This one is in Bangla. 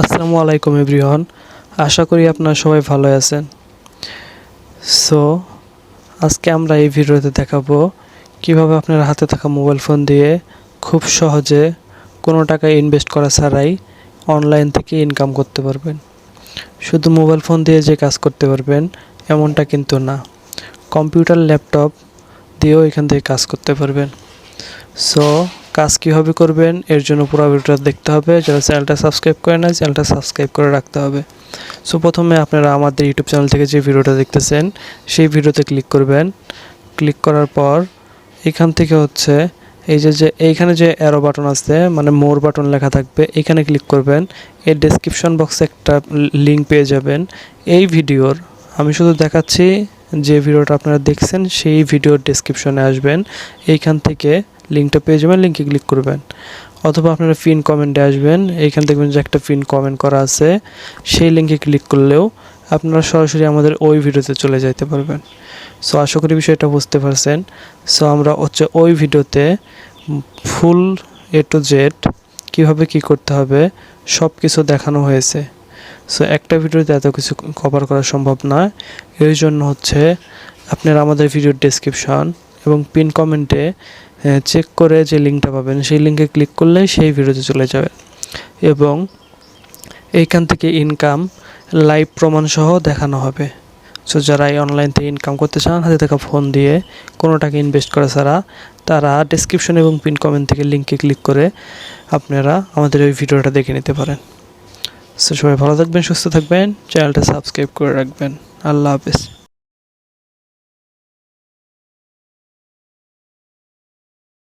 আসসালামু আলাইকুম এভরিওয়ান। আশা করি আপনারা সবাই ভালো আছেন। সো আজকে আমরা এই ভিডিওতে দেখাবো কীভাবে আপনার হাতে থাকা মোবাইল ফোন দিয়ে খুব সহজে কোনো টাকা ইনভেস্ট করা ছাড়াই অনলাইন থেকে ইনকাম করতে পারবেন। শুধু মোবাইল ফোন দিয়ে যে কাজ করতে পারবেন, এমনটা কিন্তু না। কম্পিউটার, ল্যাপটপ দিয়েও এখান থেকে কাজ করতে পারবেন। সো কাজ কীভাবে করবেন, এর জন্য পুরো ভিডিওটা দেখতে হবে। যারা চ্যানেলটা সাবস্ক্রাইব করে না চ্যানেলটা সাবস্ক্রাইব করে রাখতে হবে। সো প্রথমে আপনারা আমাদের ইউটিউব চ্যানেল থেকে যে ভিডিওটা দেখতেছেন, সেই ভিডিওতে ক্লিক করবেন। ক্লিক করার পর এখান থেকে হচ্ছে এই যে যে এইখানে যে অ্যারো বাটন আছে মানে মোর বাটন লেখা থাকবে, এখানে ক্লিক করবেন। এর ডেসক্রিপশন বক্সে একটা লিঙ্ক পেয়ে যাবেন। এই ভিডিওর আমি শুধু দেখাচ্ছি যে ভিডিওটা আপনারা দেখছেন, সেই ভিডিওর ডেসক্রিপশনে আসবেন। এইখান থেকে লিঙ্কটা পেয়ে যাবেন লিঙ্কে ক্লিক করবেন। অথবা আপনারা পিন কমেন্টে আসবেন এইখান দেখবেন যে একটা পিন কমেন্ট করা আছে। সেই লিঙ্কে ক্লিক করলেও আপনারা সরাসরি আমাদের ওই ভিডিওতে চলে যাইতে পারবেন। সো আশা করি বিষয়টা বুঝতে পারছেন। সো আমরা হচ্ছে ওই ভিডিওতে ফুল এ টু জেড কীভাবে কী করতে হবে সব কিছু দেখানো হয়েছে। সো একটা ভিডিওতে এত কিছু কভার করা সম্ভব নয়। এই জন্য হচ্ছে আপনারা আমাদের ভিডিওর ডেসক্রিপশন এবং পিন কমেন্টে চেক করে যে লিঙ্কটা পাবেন, সেই লিঙ্কে ক্লিক করলে সেই ভিডিওতে চলে যাবে। এবং এইখান থেকে ইনকাম লাইভ প্রমাণ সহ দেখানো হবে। সো যারা এই অনলাইন থেকে ইনকাম করতে চান, হাতে থাকা ফোন দিয়ে কোনো টাকা ইনভেস্ট করা ছাড়া, তারা ডেসক্রিপশন এবং পিন কমেন্ট থেকে লিঙ্কে ক্লিক করে আপনারা আমাদের ওই ভিডিওটা দেখে নিতে পারেন। সো সবাই ভালো থাকবেন, সুস্থ থাকবেন চ্যানেলটা সাবস্ক্রাইব করে রাখবেন। আল্লাহ হাফেজ।